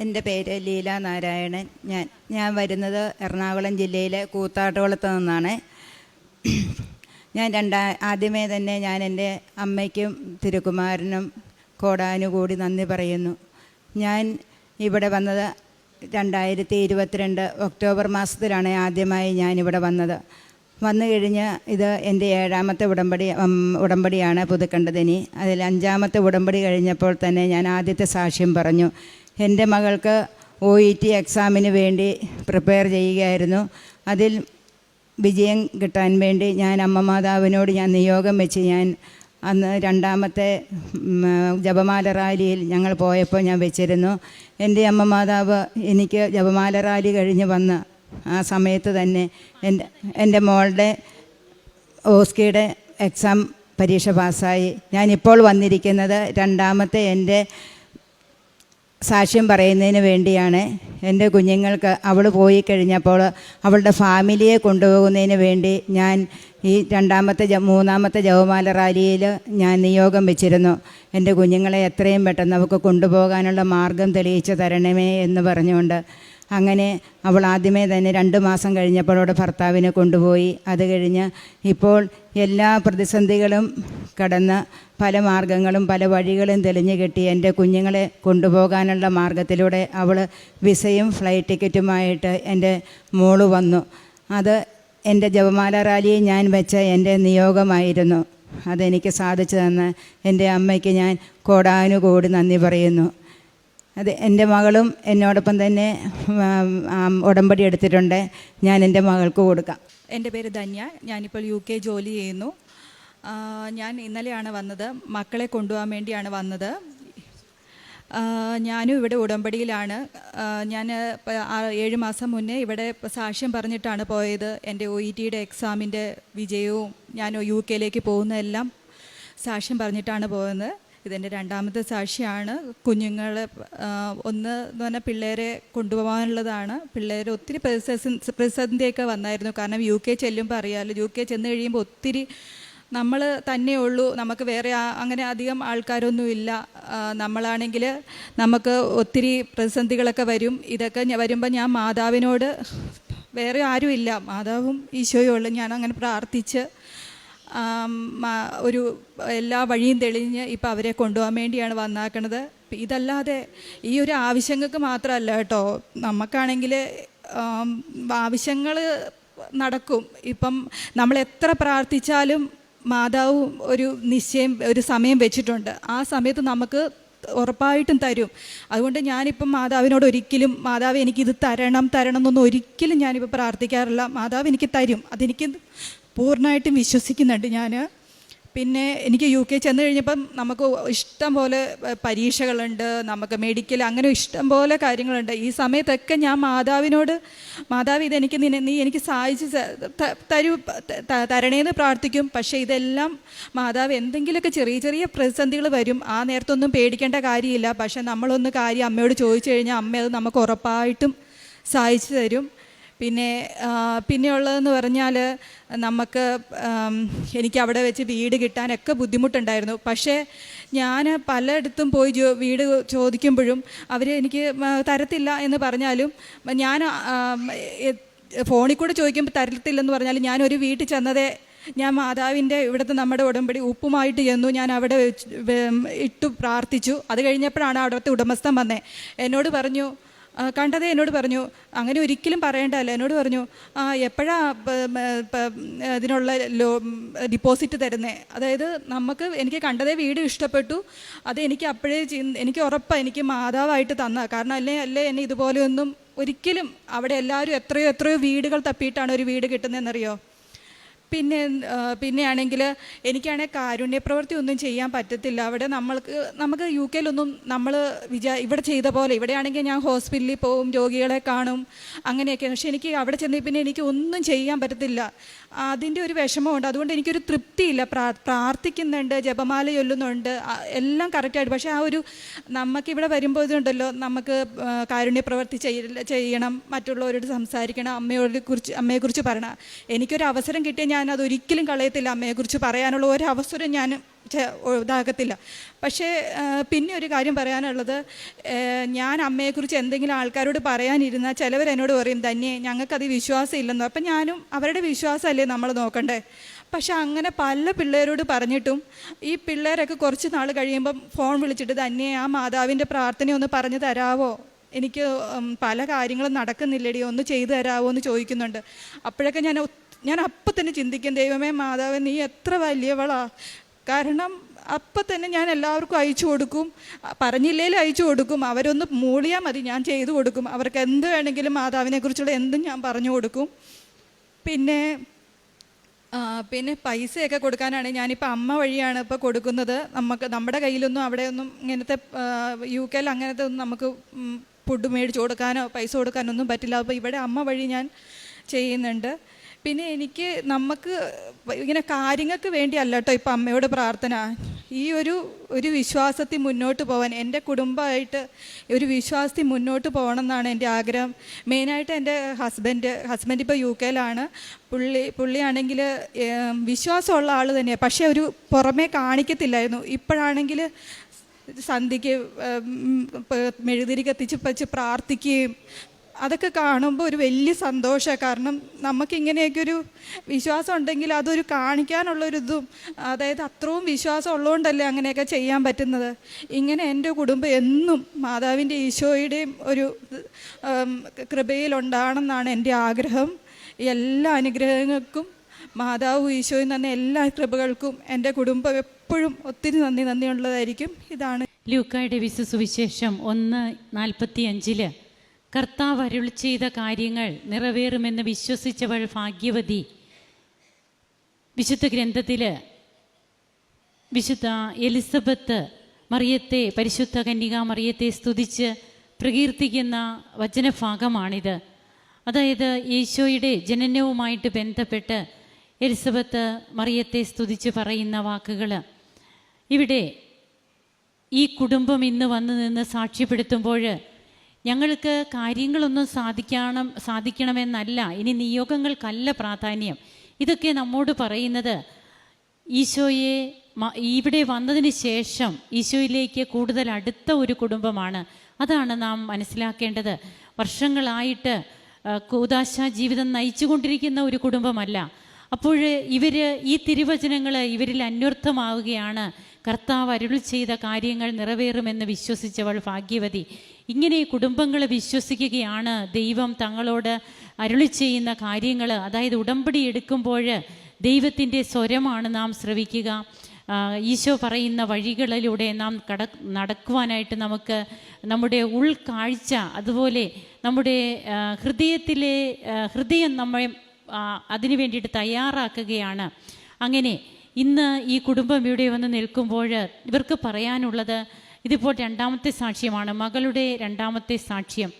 എന്റെ പേര് ലീല നാരായണൻ. ഞാൻ ഞാൻ വരുന്നത് എറണാകുളം ജില്ലയിലെ കൂത്താട്ടുകുളത്ത് നിന്നാണ്. ഞാൻ രണ്ടാ ആദ്യമേ തന്നെ ഞാൻ എന്റെ അമ്മയ്ക്കും തിരുക്കുമാരനും കോടാനുകൂടി നന്ദി പറയുന്നു. ഞാൻ ഇവിടെ വന്നത് രണ്ടായിരത്തി ഇരുപത്തിരണ്ട് ഒക്ടോബർ മാസത്തിലാണ് ആദ്യമായി ഞാനിവിടെ വന്നത്. വന്നു കഴിഞ്ഞ് ഇത് എന്റെ ഏഴാമത്തെ ഉടമ്പടി ഉടമ്പടിയാണ് പുതുക്കണ്ടതിനി. അതിൽ അഞ്ചാമത്തെ ഉടമ്പടി കഴിഞ്ഞപ്പോൾ തന്നെ ഞാൻ ആദ്യത്തെ സാക്ഷ്യം പറഞ്ഞു. എന്റെ മകൾക്ക് ഒ ഇ ടി എക്സാമിന് വേണ്ടി പ്രിപ്പയർ ചെയ്യുകയായിരുന്നു. അതിൽ വിജയം കിട്ടാൻ വേണ്ടി ഞാൻ അമ്മ മാതാവിനോട് ഞാൻ നിയോഗം വെച്ച് ഞാൻ അന്ന് രണ്ടാമത്തെ ജപമാല റാലിയിൽ ഞങ്ങൾ പോയപ്പോൾ ഞാൻ വെച്ചിരുന്നു. എന്റെ അമ്മ മാതാവ് എനിക്ക് ജപമാല റാലി കഴിഞ്ഞ് വന്ന് ആ സമയത്ത് തന്നെ എന്റെ എന്റെ മോളുടെ ഓസ്കിയുടെ എക്സാം പരീക്ഷ പാസ്സായി. ഞാനിപ്പോൾ വന്നിരിക്കുന്നത് രണ്ടാമത്തെ എന്റെ സാക്ഷ്യം പറയുന്നതിന് വേണ്ടിയാണ് എന്റെ കുഞ്ഞുങ്ങൾക്ക് അവൾ പോയി കഴിഞ്ഞപ്പോൾ അവളുടെ ഫാമിലിയെ കൊണ്ടുപോകുന്നതിന് വേണ്ടി ഞാൻ ഈ രണ്ടാമത്തെ മൂന്നാമത്തെ ജവമാല റാലിയിൽ ഞാൻ നിയോഗം വെച്ചിരുന്നു. എന്റെ കുഞ്ഞുങ്ങളെ എത്രയും പെട്ടെന്ന് അവൾക്ക് കൊണ്ടുപോകാനുള്ള മാർഗം തെളിയിച്ചു തരണമേ എന്ന് പറഞ്ഞുകൊണ്ട് അങ്ങനെ അവൾ ആദ്യമേ തന്നെ രണ്ട് മാസം കഴിഞ്ഞപ്പോൾ അവളുടെ ഭർത്താവിനെ കൊണ്ടുപോയി. അത് കഴിഞ്ഞ് ഇപ്പോൾ എല്ലാ പ്രതിസന്ധികളും കടന്ന് പല മാർഗങ്ങളും പല വഴികളും തെളിഞ്ഞു കെട്ടി എന്റെ കുഞ്ഞുങ്ങളെ കൊണ്ടുപോകാനുള്ള മാർഗത്തിലൂടെ അവൾ വിസയും ഫ്ലൈറ്റ് ടിക്കറ്റുമായിട്ട് എന്റെ മോൾ വന്നു. അത് എന്റെ ജപമാല റാലിയെ ഞാൻ വെച്ച എന്റെ നിയോഗമായിരുന്നു. അതെനിക്ക് സാധിച്ചു തന്ന എന്റെ അമ്മയ്ക്ക് ഞാൻ കോടാനുകോടി നന്ദി പറയുന്നു. അത് എന്റെ മകളും എന്നോടൊപ്പം തന്നെ ഉടമ്പടി എടുത്തിട്ടുണ്ട്. ഞാൻ എന്റെ മകൾക്ക് കൊടുക്കാം. എന്റെ പേര് ധന്യ. ഞാനിപ്പോൾ യു കെ ജോലി ചെയ്യുന്നു. ഞാൻ ഇന്നലെയാണ് വന്നത്. മക്കളെ കൊണ്ടുപോകാൻ വേണ്ടിയാണ് വന്നത്. ഞാനും ഇവിടെ ഉടമ്പടിയിലാണ്. ഞാൻ ഏഴ് മാസം മുന്നേ ഇവിടെ സാക്ഷ്യം പറഞ്ഞിട്ടാണ് പോയത്. എന്റെ ഒ ഇ ടിയുടെ എക്സാമിന്റെ വിജയവും ഞാൻ യു കെയിലേക്ക് പോകുന്നതെല്ലാം സാക്ഷ്യം പറഞ്ഞിട്ടാണ് പോകുന്നത് ഇതെന്റെ രണ്ടാമത്തെ സാക്ഷിയാണ്. കുഞ്ഞുങ്ങൾ ഒന്ന് എന്ന് പറഞ്ഞാൽ പിള്ളേരെ കൊണ്ടുപോകാനുള്ളതാണ്. പിള്ളേർ ഒത്തിരി പ്രതിസന്ധി പ്രതിസന്ധിയൊക്കെ വന്നായിരുന്നു. കാരണം യു കെ ചെല്ലുമ്പോൾ അറിയാമല്ലോ യു കെ ചെന്ന് കഴിയുമ്പോൾ ഒത്തിരി നമ്മൾ തന്നെ ഉള്ളൂ. നമുക്ക് വേറെ അങ്ങനെ അധികം ആൾക്കാരൊന്നുമില്ല. നമ്മളാണെങ്കിൽ നമുക്ക് ഒത്തിരി പ്രതിസന്ധികളൊക്കെ വരും. ഇതൊക്കെ വരുമ്പോൾ ഞാൻ മാതാവിനോട് വേറെ ആരുമില്ല. മാതാവും ഈശോയും ഉള്ളു. ഞാൻ അങ്ങനെ പ്രാർത്ഥിച്ച് ഒരു എല്ലാ വഴിയും തെളിഞ്ഞ് ഇപ്പോൾ അവരെ കൊണ്ടുപോകാൻ വേണ്ടിയാണ് വന്നാക്കണത്. ഇതല്ലാതെ ഈ ഒരു ആവശ്യങ്ങൾക്ക് മാത്രമല്ല കേട്ടോ. നമുക്കാണെങ്കിൽ ആവശ്യങ്ങൾ നടക്കും. ഇപ്പം നമ്മൾ എത്ര പ്രാർത്ഥിച്ചാലും മാതാവ് ഒരു നിശ്ചയം ഒരു സമയം വെച്ചിട്ടുണ്ട്. ആ സമയത്ത് നമുക്ക് ഉറപ്പായിട്ടും തരും. അതുകൊണ്ട് ഞാനിപ്പം മാതാവിനോട് ഒരിക്കലും മാതാവ് എനിക്കിത് തരണം തരണം എന്നൊന്നും ഒരിക്കലും ഞാനിപ്പോൾ പ്രാർത്ഥിക്കാറില്ല. മാതാവ് എനിക്ക് തരും. അതെനിക്ക് പൂർണമായിട്ടും വിശ്വസിക്കുന്നുണ്ട് ഞാൻ പിന്നെ എനിക്ക് യു കെ ചെന്ന് കഴിഞ്ഞപ്പം നമുക്ക് ഇഷ്ടം പോലെ പരീക്ഷകളുണ്ട് നമുക്ക് മെഡിക്കൽ അങ്ങനെ ഇഷ്ടം പോലെ കാര്യങ്ങളുണ്ട്. ഈ സമയത്തൊക്കെ ഞാൻ മാതാവിനോട് മാതാവ് ഇതെനിക്ക് നിന്നെ നീ എനിക്ക് സഹായിച്ച് തരൂ തരണേന്ന് പ്രാർത്ഥിക്കും. പക്ഷേ ഇതെല്ലാം മാതാവ് എന്തെങ്കിലുമൊക്കെ ചെറിയ ചെറിയ പ്രതിസന്ധികൾ വരും. ആ നേരത്തൊന്നും പേടിക്കേണ്ട കാര്യമില്ല. പക്ഷേ നമ്മളൊന്ന് കാര്യം അമ്മയോട് ചോദിച്ചു കഴിഞ്ഞാൽ അമ്മ അത് നമുക്ക് ഉറപ്പായിട്ടും സഹായിച്ചു തരും. പിന്നെ പിന്നെയുള്ളതെന്ന് പറഞ്ഞാൽ നമുക്ക് എനിക്ക് അവിടെ വെച്ച് വീട് കിട്ടാനൊക്കെ ബുദ്ധിമുട്ടുണ്ടായിരുന്നു. പക്ഷേ ഞാൻ പലയിടത്തും പോയി ജോ വീട് ചോദിക്കുമ്പോഴും അവർ എനിക്ക് തരത്തില്ല എന്ന് പറഞ്ഞാലും ഞാൻ ഫോണിൽ കൂടെ ചോദിക്കുമ്പോൾ തരത്തില്ലെന്ന് പറഞ്ഞാലും ഞാനൊരു വീട്ടിൽ ചെന്നതേ ഞാൻ മാതാവിന്റെ ഇവിടുത്തെ നമ്മുടെ ഉടമ്പടി ഉപ്പുമായിട്ട് ചെന്നു. ഞാൻ അവിടെ ഇട്ടു പ്രാർത്ഥിച്ചു. അത് കഴിഞ്ഞപ്പോഴാണ് അവിടുത്തെ ഉടമസ്ഥൻ വന്നേ. എന്നോട് പറഞ്ഞു കണ്ടതേ എന്നോട് പറഞ്ഞു അങ്ങനെ ഒരിക്കലും പറയേണ്ടതല്ല. എന്നോട് പറഞ്ഞു ആ എപ്പോഴാ അതിനുള്ള ലോ ഡിപ്പോസിറ്റ് തരുന്നേ? അതായത് നമുക്ക് എനിക്ക് കണ്ടതേ വീട് ഇഷ്ടപ്പെട്ടു. അത് എനിക്ക് അപ്പോഴേ എനിക്ക് ഉറപ്പാണ് എനിക്ക് മാതാവായിട്ട് തന്ന. കാരണം അല്ലേ അല്ലേ എന്നെ ഇതുപോലെയൊന്നും ഒരിക്കലും അവിടെ എല്ലാവരും എത്രയോ എത്രയോ വീടുകൾ തപ്പിയിട്ടാണ് ഒരു വീട് കിട്ടുന്നതെന്നറിയോ? പിന്നെ പിന്നെയാണെങ്കിൽ എനിക്കാണെങ്കിൽ കാരുണ്യപ്രവൃത്തി ഒന്നും ചെയ്യാൻ പറ്റത്തില്ല. അവിടെ നമ്മൾക്ക് നമുക്ക് യു കെയിലൊന്നും നമ്മൾ വിചാ ഇവിടെ ചെയ്ത പോലെ ഇവിടെയാണെങ്കിൽ ഞാൻ ഹോസ്പിറ്റലിൽ പോവും രോഗികളെ കാണും അങ്ങനെയൊക്കെ. പക്ഷെ എനിക്ക് അവിടെ ചെന്ന് പിന്നെ എനിക്ക് ഒന്നും ചെയ്യാൻ പറ്റത്തില്ല. അതിന്റെ ഒരു വിഷമമുണ്ട്. അതുകൊണ്ട് എനിക്കൊരു തൃപ്തിയില്ല. പ്രാ പ്രാർത്ഥിക്കുന്നുണ്ട് ജപമാല ചൊല്ലുന്നുണ്ട് എല്ലാം കറക്റ്റായിട്ട്. പക്ഷേ ആ ഒരു നമുക്കിവിടെ വരുമ്പോൾ ഇതുണ്ടല്ലോ നമുക്ക് കാരുണ്യപ്രവർത്തി കാരുണ്യ പ്രവൃത്തി ചെയ്യ- ചെയ്യണം മറ്റുള്ളവരോട് സംസാരിക്കണം അമ്മയോട് കുറിച്ച് അമ്മയെക്കുറിച്ച് പറയണം. എനിക്കൊരു അവസരം കിട്ടിയാൽ ഞാൻ അത് ഒരിക്കലും കളയത്തില്ല അമ്മയെക്കുറിച്ച് പറയാനുള്ള ഒരു അവസരം ഞാൻ ഇതാകത്തില്ല പക്ഷേ പിന്നെ ഒരു കാര്യം പറയാനുള്ളത് ഞാൻ അമ്മയെക്കുറിച്ച് എന്തെങ്കിലും ആൾക്കാരോട് പറയാനിരുന്നാൽ ചിലവർ എന്നോട് പറയും തന്നെ ഞങ്ങൾക്കത് വിശ്വാസം ഇല്ലെന്നോ അപ്പം ഞാനും അവരുടെ വിശ്വാസമല്ലേ നമ്മൾ നോക്കണ്ടേ? പക്ഷെ അങ്ങനെ പല പിള്ളേരോട് പറഞ്ഞിട്ടും ഈ പിള്ളേരൊക്കെ കുറച്ച് നാൾ കഴിയുമ്പം ഫോൺ വിളിച്ചിട്ട് തന്നെ ആ മാതാവിന്റെ പ്രാർത്ഥന ഒന്ന് പറഞ്ഞു തരാവോ? എനിക്ക് പല കാര്യങ്ങളും നടക്കുന്നില്ലടി ഒന്ന് ചെയ്തു തരാവോ? എന്ന് ചോദിക്കുന്നുണ്ട്. അപ്പോഴൊക്കെ ഞാൻ ഞാൻ അപ്പം തന്നെ ചിന്തിക്കും ദൈവമേ മാതാവേ നീ എത്ര വലിയവളാ. കാരണം അപ്പം തന്നെ ഞാൻ എല്ലാവർക്കും അയച്ചു കൊടുക്കും. പറഞ്ഞില്ലേലും അയച്ചു കൊടുക്കും. അവരൊന്ന് മൂളിയാൽ മതി ഞാൻ ചെയ്തു കൊടുക്കും. അവർക്ക് എന്ത് വേണമെങ്കിലും മാതാവിനെക്കുറിച്ചുള്ള എന്തും ഞാൻ പറഞ്ഞു കൊടുക്കും. പിന്നെ പിന്നെ പൈസയൊക്കെ കൊടുക്കാനാണ് ഞാനിപ്പോൾ അമ്മ വഴിയാണ് ഇപ്പോൾ കൊടുക്കുന്നത്. നമുക്ക് നമ്മുടെ കയ്യിലൊന്നും അവിടെയൊന്നും ഇങ്ങനത്തെ യു കെയിൽ അങ്ങനത്തെ ഒന്നും നമുക്ക് ഫുഡ് മേടിച്ച് കൊടുക്കാനോ പൈസ കൊടുക്കാനൊന്നും പറ്റില്ല. അപ്പോൾ ഇവിടെ അമ്മ വഴി ഞാൻ ചെയ്യുന്നുണ്ട്. പിന്നെ എനിക്ക് നമുക്ക് ഇങ്ങനെ കാര്യങ്ങൾക്ക് വേണ്ടിയല്ല കേട്ടോ ഇപ്പം അമ്മയോട് പ്രാർത്ഥന. ഈ ഒരു ഒരു വിശ്വാസത്തിൽ മുന്നോട്ട് പോകാൻ എന്റെ കുടുംബമായിട്ട് ഒരു വിശ്വാസത്തിൽ മുന്നോട്ട് പോകണം എന്നാണ് എന്റെ ആഗ്രഹം. മെയിനായിട്ട് എന്റെ ഹസ്ബൻഡ് ഹസ്ബൻഡ് ഇപ്പോൾ യു കെയിലാണ്. പുള്ളി പുള്ളിയാണെങ്കിൽ വിശ്വാസമുള്ള ആൾ തന്നെയാണ് പക്ഷേ ഒരു പുറമേ കാണിക്കത്തില്ലായിരുന്നു. ഇപ്പോഴാണെങ്കിൽ പ- മെഴുതിരി കത്തിച്ച് വെച്ച് പ്രാർത്ഥിക്കുകയും അതൊക്കെ കാണുമ്പോൾ ഒരു വലിയ സന്തോഷമാണ് കാരണം നമുക്കിങ്ങനെയൊക്കെ ഒരു വിശ്വാസം ഉണ്ടെങ്കിൽ അതൊരു കാണിക്കാനുള്ളൊരു ഇതും അതായത് അത്രയും വിശ്വാസം ഉള്ളതുകൊണ്ടല്ലേ അങ്ങനെയൊക്കെ ചെയ്യാൻ പറ്റുന്നത്. ഇങ്ങനെ എന്റെ കുടുംബം എന്നും മാതാവിന്റെ ഈശോയുടെയും ഒരു കൃപയിലുണ്ടാണെന്നാണ് എന്റെ ആഗ്രഹം. എല്ലാ അനുഗ്രഹങ്ങൾക്കും മാതാവ് ഈശോയും തന്നെ എല്ലാ കൃപകൾക്കും എന്റെ കുടുംബം എപ്പോഴും ഒത്തിരി നന്ദി. നന്ദിയുള്ളതായിരിക്കും. ഇതാണ് ലൂക്കായുടെ വിശുസുവിശേഷം ഒന്ന് നാൽപ്പത്തി അഞ്ചിൽ കർത്താവ് അരുൾ ചെയ്ത കാര്യങ്ങൾ നിറവേറുമെന്ന് വിശ്വസിച്ചവൾ ഭാഗ്യവതി. വിശുദ്ധ ഗ്രന്ഥത്തിൽ വിശുദ്ധ എലിസബത്ത് മറിയത്തെ പരിശുദ്ധ കന്യക മറിയത്തെ സ്തുതിച്ച് പ്രകീർത്തിക്കുന്ന വചനഭാഗമാണിത്. അതായത് യേശോയുടെ ജനനവുമായിട്ട് ബന്ധപ്പെട്ട് എലിസബത്ത് മറിയത്തെ സ്തുതിച്ച് പറയുന്ന വാക്കുകൾ ഇവിടെ ഈ കുടുംബം ഇന്ന് വന്നു നിന്ന് സാക്ഷ്യപ്പെടുത്തുമ്പോൾ ഞങ്ങൾക്ക് കാര്യങ്ങളൊന്നും സാധിക്കണം സാധിക്കണമെന്നല്ല. ഇനി നിയോഗങ്ങൾക്കല്ല പ്രാധാന്യം. ഇതൊക്കെ നമ്മോട് പറയുന്നത് ഈശോയെ ഇവിടെ വന്നതിന് ശേഷം ഈശോയിലേക്ക് കൂടുതൽ അടുത്ത ഒരു കുടുംബമാണ്. അതാണ് നാം മനസ്സിലാക്കേണ്ടത്. വർഷങ്ങളായിട്ട് കൂതാശ ജീവിതം നയിച്ചുകൊണ്ടിരിക്കുന്ന ഒരു കുടുംബമല്ല. അപ്പോൾ ഇവർ ഈ തിരുവചനങ്ങൾ ഇവരിൽ അന്വർത്ഥമാവുകയാണ്. കർത്താവ് അരുൾ ചെയ്ത കാര്യങ്ങൾ നിറവേറുമെന്ന് വിശ്വസിച്ചവൾ ഭാഗ്യവതി. ഇങ്ങനെ കുടുംബങ്ങൾ വിശ്വസിക്കുകയാണ് ദൈവം തങ്ങളോട് അരുളി ചെയ്യുന്ന കാര്യങ്ങൾ അതായത് ഉടമ്പടി എടുക്കുമ്പോൾ ദൈവത്തിന്റെ സ്വരമാണ് നാം ശ്രവിക്കുക. ഈശോ പറയുന്ന വഴികളിലൂടെ നാം കട നടക്കുവാനായിട്ട് നമുക്ക് നമ്മുടെ ഉൾക്കാഴ്ച അതുപോലെ നമ്മുടെ ഹൃദയത്തിലെ ഹൃദയം നമ്മെ അതിനു വേണ്ടിയിട്ട് തയ്യാറാക്കുകയാണ്. അങ്ങനെ ഇന്ന് ഈ കുടുംബം ഇവിടെ വന്ന് നിൽക്കുമ്പോൾ ഇവർക്ക് പറയാനുള്ളത് ഇതിപ്പോൾ രണ്ടാമത്തെ സാക്ഷ്യമാണ് മകളുടെ രണ്ടാമത്തെ സാക്ഷ്യം.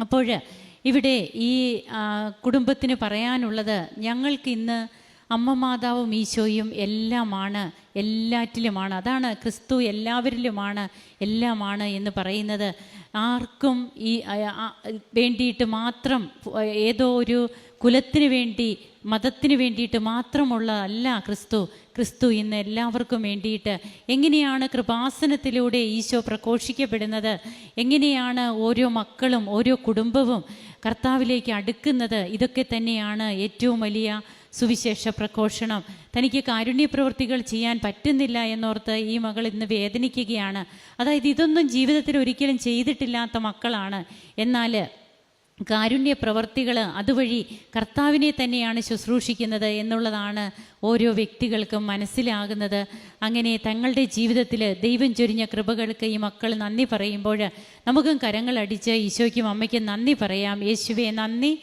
അപ്പോൾ ഇവിടെ ഈ കുടുംബത്തിന് പറയാനുള്ളത് ഞങ്ങൾക്ക് ഇന്ന് അമ്മ മാതാവും ഈശോയും എല്ലാമാണ് എല്ലാറ്റിലുമാണ്. അതാണ് ക്രിസ്തു എല്ലാവരിലുമാണ് എല്ലാമാണ് എന്ന് പറയുന്നത്. ആർക്കും ഈ വേണ്ടിയിട്ട് മാത്രം ഏതോ ഒരു കുലത്തിന് വേണ്ടി മതത്തിന് വേണ്ടിയിട്ട് മാത്രമുള്ള അല്ല ക്രിസ്തു. ക്രിസ്തു ഇന്ന് എല്ലാവർക്കും വേണ്ടിയിട്ട് എങ്ങനെയാണ് കൃപാസനത്തിലൂടെ ഈശോ പ്രഘോഷിക്കപ്പെടുന്നത്? എങ്ങനെയാണ് ഓരോ മക്കളും ഓരോ കുടുംബവും കർത്താവിലേക്ക് അടുക്കുന്നത്? ഇതൊക്കെ തന്നെയാണ് ഏറ്റവും വലിയ സുവിശേഷ പ്രഘോഷണം. തനിക്ക് കാരുണ്യ പ്രവൃത്തികൾ ചെയ്യാൻ പറ്റുന്നില്ല എന്നോർത്ത് ഈ മകൾ ഇന്ന് വേദനിക്കുകയാണ്. അതായത് ഇതൊന്നും ജീവിതത്തിൽ ഒരിക്കലും ചെയ്തിട്ടില്ലാത്ത മക്കളാണ്. എന്നാൽ കാരുണ്യ പ്രവർത്തികൾ അതുവഴി കർത്താവിനെ തന്നെയാണ് ശുശ്രൂഷിക്കുന്നത് എന്നുള്ളതാണ് ഓരോ വ്യക്തികൾക്കും മനസ്സിലാകുന്നത്. അങ്ങനെ തങ്ങളുടെ ജീവിതത്തിൽ ദൈവം ചൊരിഞ്ഞ കൃപകൾക്ക് ഈ മക്കൾ നന്ദി പറയുമ്പോൾ നമുക്കും കരങ്ങളടിച്ച് ഈശോയ്ക്കും അമ്മയ്ക്കും നന്ദി പറയാം. യേശുവെ നന്ദി.